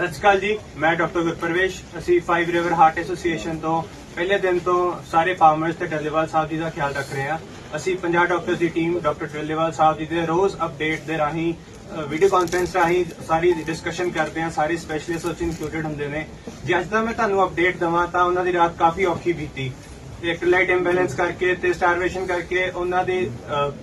ਸਤਿ ਸ਼੍ਰੀ ਅਕਾਲ ਜੀ, ਮੈਂ ਡਾਕਟਰ ਗੁਰਪ੍ਰਵੇਸ਼ ਅਸੀਂ ਫਾਈਵ ਰਿਵਰ ਹਾਰਟ ਐਸੋਸੀਏਸ਼ਨ ਤੋਂ ਪਹਿਲੇ ਦਿਨ ਤੋਂ ਸਾਰੇ ਫਾਰਮਰਸ ਤੇ ਡੱਲੇਵਾਲ ਸਾਹਿਬ ਜੀ ਦਾ ਖਿਆਲ ਰੱਖ ਰਹੇ ਹਾਂ। ਅਸੀਂ 50 ਡਾਕਟਰਸ ਦੀ ਟੀਮ ਡਾਕਟਰ ਡੱਲੇਵਾਲ ਸਾਹਿਬ ਜੀ ਦੇ ਰੋਜ਼ ਅਪਡੇਟ ਦੇ ਰਾਹੀਂ ਵੀਡੀਓ ਕਾਨਫਰੰਸ ਰਾਹੀਂ ਸਾਰੀ ਡਿਸਕਸ਼ਨ ਕਰਦੇ ਹਾਂ, ਸਾਰੇ ਸਪੈਸ਼ਲਿਸਟ ਉਸ ਇਨਕਲੂਡਡ ਹੁੰਦੇ ਨੇ। ਜੇ ਅੱਜ ਦਾ ਮੈਂ ਤੁਹਾਨੂੰ ਅਪਡੇਟ ਦਵਾਂ ਤਾਂ ਉਹਨਾਂ ਦੀ ਰਾਤ ਕਾਫੀ ਔਖੀ ਬੀਤੀ। ਇਲੈਕਟ੍ਰੋਲਾਈਟ ਇੰਬੈਲੈਂਸ ਕਰਕੇ ਤੇ ਸਟਾਰਵੇਸ਼ਨ ਕਰਕੇ ਉਹਨਾਂ ਦੀ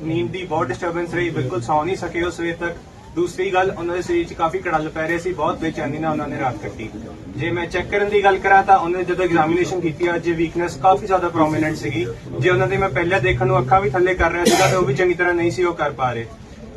ਨੀਂਦ ਦੀ ਬਹੁਤ ਡਿਸਟਰਬੈਂਸ ਰਹੀ, ਬਿਲਕੁਲ ਸੌ ਨਹੀਂ ਸਕੇ ਉਸ ਸਵੇਰ ਤੱਕ। ਦੂਸਰੀ ਗੱਲ, ਉਹਨਾਂ ਦੇ ਸਰੀਰ 'ਚ ਕਾਫੀ ਕੜਲ ਪੈ ਰਹੇ ਸੀ, ਬਹੁਤ ਬੇਚੈਨੀ ਨਾਲ ਉਹਨਾਂ ਨੇ ਰਾਤ ਕੱਟੀ। ਜੇ ਮੈਂ ਚੈੱਕ ਕਰਨ ਦੀ ਗੱਲ ਕਰਾਂ ਤਾਂ ਉਹਨਾਂ ਨੇ ਜਦੋਂ ਐਗਜ਼ਾਮੀਨੇਸ਼ਨ ਕੀਤੀ, ਅੱਜ ਵੀਕਨੈਸ ਕਾਫੀ ਜ਼ਿਆਦਾ ਪ੍ਰੋਮਿਨੈਂਟ ਸੀਗੀ। ਜੇ ਉਹਨਾਂ ਦੇ ਮੈਂ ਪਹਿਲਾਂ ਦੇਖਣ ਨੂੰ ਅੱਖਾਂ ਵੀ ਥੱਲੇ ਕਰ ਰਿਹਾ ਸੀਗਾ, ਤਾਂ ਉਹ ਵੀ ਚੰਗੀ ਤਰ੍ਹਾਂ ਨਹੀਂ ਸੀ ਉਹ ਕਰ ਪਾ ਰਹੇ।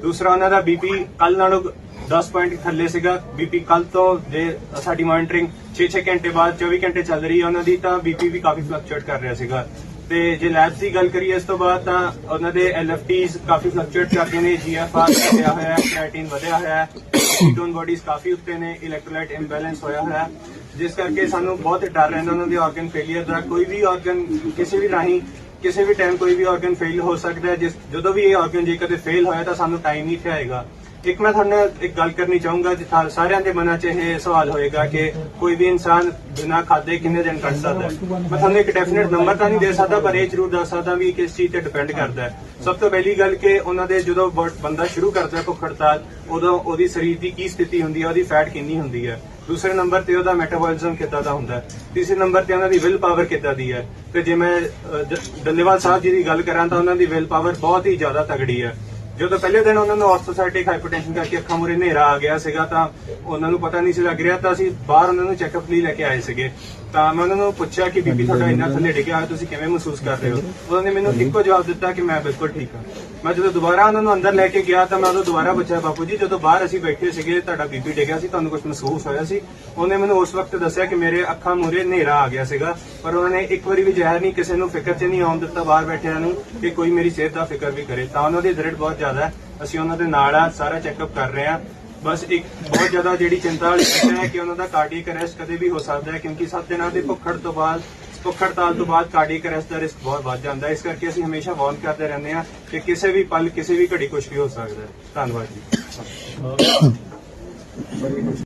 ਦੂਸਰਾ, ਉਹਨਾਂ ਦਾ ਬੀਪੀ ਕੱਲ ਨਾਲੋਂ 10 ਪੁਆਇੰਟ ਥੱਲੇ ਸੀਗਾ। ਬੀਪੀ ਕੱਲ ਤੋਂ ਜੇ ਸਾਡੀ ਮੋਨਿਟਰਿੰਗ 6-6 ਘੰਟੇ ਬਾਅਦ 24 ਘੰਟੇ ਚੱਲ ਰਹੀ ਹੈ ਉਹਨਾਂ ਦੀ, ਤਾਂ ਬੀਪੀ ਵੀ ਕਾਫੀ ਫਲਕਚੁਏਟ ਕਰ ਰਿਹਾ ਸੀਗਾ। ਤੇ ਜੇ ਲੈਬਸ ਦੀ ਗੱਲ ਕਰੀਏ ਇਸ ਤੋਂ ਬਾਅਦ ਤਾਂ ਉਹਨਾਂ ਦੇ ਐਲਐਫਟੀਜ਼ ਕਾਫੀ ਫਲਕਚੁਏਟ ਕਰਦੇ ਨੇ ਜੀਐਫਆਰ ਵਧਿਆ ਹੋਇਆ ਹੈ ਕ੍ਰੀਏਟਿਨ ਵਧਿਆ ਹੋਇਆ ਹੈ ਕੀਟੋਨ ਬੋਡੀਜ਼ ਕਾਫੀ ਉੱਤੇ ਨੇ ਇਲੈਕਟ੍ਰੋਲਾਈਟ ਇੰਬੈਲੈਂਸ ਹੋਇਆ ਹੋਇਆ। ਹੈ ਜਿਸ ਕਰਕੇ ਸਾਨੂੰ ਬਹੁਤ ਡਰ ਰਹਿੰਦਾ ਉਹਨਾਂ ਦੇ ਆਰਗਨ ਫੇਲਿਅਰ ਦਾ। ਕੋਈ ਵੀ ਆਰਗਨ ਕਿਸੇ ਵੀ ਰਾਹੀਂ, ਕਿਸੇ ਵੀ ਟਾਈਮ ਕੋਈ ਵੀ ਆਰਗਨ ਫੇਲ ਹੋ ਸਕਦਾ ਹੈ। ਜਿਸ, ਜਦੋਂ ਵੀ ਇਹ ਆਰਗਨ ਜੇ ਕਦੇ ਫੇਲ ਹੋਇਆ ਤਾਂ ਸਾਨੂੰ ਟਾਈਮ ਨਹੀਂ ਇੱਥੇ ਆਏਗਾ ਇੱਕ ਮੈਂ ਤੁਹਾਨੂੰ ਇੱਕ ਗੱਲ ਕਰਨੀ ਚਾਹੂੰਗਾ, ਜਿੱਥਾ ਸਾਰਿਆਂ ਦੇ ਮਨਾਂ 'ਚ ਇਹ ਸਵਾਲ ਹੋਏਗਾ ਕਿ ਕੋਈ ਵੀ ਇਨਸਾਨ ਬਿਨਾਂ ਖਾਦੇ ਕਿੰਨੇ ਦਿਨ ਕੱਢ ਸਕਦਾ ਹੈ? ਮੈਂ ਤੁਹਾਨੂੰ ਇੱਕ ਡੈਫੀਨਿਟ ਨੰਬਰ ਤਾਂ ਨਹੀਂ ਦੇ ਸਕਦਾ, ਪਰ ਇਹ ਜ਼ਰੂਰ ਦੱਸ ਸਕਦਾ ਵੀ ਕਿਸ ਚੀਜ਼ ਤੇ ਡਿਪੈਂਡ ਕਰਦਾ ਹੈ। ਸਭ ਤੋਂ ਪਹਿਲੀ ਗੱਲ ਕਿ ਉਹਨਾਂ ਦੇ ਜਦੋਂ ਬੰਦਾ ਸ਼ੁਰੂ ਕਰਦਾ ਹੈ ਭੁੱਖ ਹੜਤਾਲ, ਉਦੋਂ ਉਹਦੀ ਸਰੀਰ ਦੀ ਕੀ ਸਥਿਤੀ ਹੁੰਦੀ ਹੈ, ਉਹਦੀ ਫੈਟ ਕਿੰਨੀ ਹੁੰਦੀ ਹੈ? ਦੂਸਰੇ ਨੰਬਰ ਤੇ ਉਹਦਾ ਮੈਟਾਬੋਲਿਜ਼ਮ ਕਿੱਦਾਂ ਦਾ ਹੁੰਦਾ ਹੈ? ਤੀਸਰੇ ਨੰਬਰ ਤੇ ਉਹਨਾਂ ਦੀ ਵਿਲ ਪਾਵਰ ਕਿੱਦਾਂ ਦੀ ਹੈ? ਤੇ ਜੇ ਮੈਂ ਡੱਲੇਵਾਲ ਸਾਹਿਬ ਜੀ ਦੀ ਗੱਲ ਕਰਾਂ ਤਾਂ ਉਹਨਾਂ ਦੀ ਵਿਲ ਪਾਵਰ ਬਹੁਤ ਹੀ ਜ਼ਿਆਦਾ ਤਗੜੀ ਹੈ। ਜਦੋਂ ਪਹਿਲੇ ਦਿਨ ਉਹਨਾਂ ਨੂੰ ਆਰਥੋਸਾਈਟਿਕ ਹਾਈਪਰਟੈਂਸ਼ਨ ਕਰਕੇ ਅੱਖਾਂ ਮੁਰੇ ਹਨੇਰਾ ਆ ਗਿਆ ਸੀਗਾ ਤਾਂ ਉਹਨਾਂ ਨੂੰ ਪਤਾ ਨਹੀਂ ਸੀ ਲੱਗ ਰਿਹਾ ਤਾਂ ਅਸੀਂ ਬਾਹਰ ਉਹਨਾਂ ਨੂੰ ਚੈੱਕਅਪ ਲਈ ਲੈ ਕੇ ਆਏ ਸੀਗੇ। ਤਾਂ ਮੈਂ ਉਹਨਾਂ ਨੂੰ ਪੁੱਛਿਆ ਕਿ ਬੀਬੀ ਤੁਹਾਡਾ ਇੰਨਾ ਥੱਲੇ ਡਿੱਗਿਆ ਤੁਸੀਂ ਕਿਵੇਂ ਮਹਿਸੂਸ ਕਰ ਰਹੇ ਹੋ? ਉਹਨਾਂ ਨੇ ਮੈਨੂੰ ਇੱਕੋ ਜਵਾਬ ਦਿੱਤਾ ਕਿ ਮੈਂ ਬਿਲਕੁਲ ਠੀਕ ਹਾਂ। ਮੈਂ ਜਦੋਂ ਦੁਬਾਰਾ ਉਹਨਾਂ ਨੂੰ ਅੰਦਰ ਲੈ ਕੇ ਗਿਆ ਤਾਂ ਮੈਂ ਉਹਨੂੰ ਦੁਬਾਰਾ ਪੁੱਛਿਆ, ਬਾਪੂ ਜੀ, ਜਦੋਂ ਬਾਹਰ ਅਸੀਂ ਬੈਠੇ ਸੀਗੇ, ਤੁਹਾਡਾ ਬੀਬੀ ਡਿੱਗਿਆ ਸੀ, ਤੁਹਾਨੂੰ ਕੁਝ ਮਹਿਸੂਸ ਹੋਇਆ ਸੀ? ਉਹਨੇ ਮੈਨੂੰ ਉਸ ਵਕਤ ਦੱਸਿਆ ਕਿ ਮੇਰੇ ਅੱਖਾਂ ਮੂਰੇ ਹਨੇਰਾ ਆ ਗਿਆ ਸੀਗਾ, ਪਰ ਉਹਨਾਂ ਨੇ ਇੱਕ ਵਾਰੀ ਵੀ ਜ਼ਹਿਰ ਨਹੀਂ, ਕਿਸੇ ਨੂੰ ਫਿਕਰ 'ਚ ਨਹੀਂ ਆਉਣ ਦਿੱਤਾ ਬਾਹਰ ਬੈਠਿਆਂ ਨੂੰ ਕਿ ਕੋਈ ਮੇਰੀ ਸਿਹਤ ਦਾ ਫਿਕਰ ਵੀ ਕਰੇ। ਤਾਂ ਉਹਨਾਂ ਦੀ ਦਰਦ ਬਹੁਤ ਜ਼ਿਆਦਾ ਹੈ। ਅਸੀਂ ਉਹਨਾਂ ਦੇ ਨਾਲ ਆ, ਸਾਰਾ ਚੈੱਕਅਪ ਕਰ ਰਹੇ ਹਾਂ। ਬਸ ਇੱਕ ਬਹੁਤ ਜ਼ਿਆਦਾ ਜਿਹੜੀ ਚਿੰਤਾ ਵਾਲੀ ਗੱਲ ਹੈ ਕਿ ਉਹਨਾਂ ਦਾ ਕਾਰਡੀਅਕ ਅਰੈਸਟ ਕਦੇ ਵੀ ਹੋ ਸਕਦਾ ਹੈ, ਕਿਉਂਕਿ 7 ਦਿਨਾਂ ਦੇ ਭੁੱਖੜ ਤੋਂ ਬਾਅਦ ਭੁੱਖ ਹੜਤਾਲ ਤੋਂ ਬਾਅਦ ਕਾਰਡੀਅਕ ਅਰੈਸਟ ਦਾ ਰਿਸਕ ਬਹੁਤ ਵੱਧ ਜਾਂਦਾ ਹੈ। ਇਸ ਕਰਕੇ ਅਸੀਂ ਹਮੇਸ਼ਾ ਵਾਰਨ ਕਰਦੇ ਰਹਿੰਦੇ ਹਾਂ ਕਿ ਕਿਸੇ ਵੀ ਪਲ ਕਿਸੇ ਵੀ ਘੜੀ ਕੁਝ ਵੀ ਹੋ ਸਕਦਾ ਹੈ। ਧੰਨਵਾਦ ਜੀ।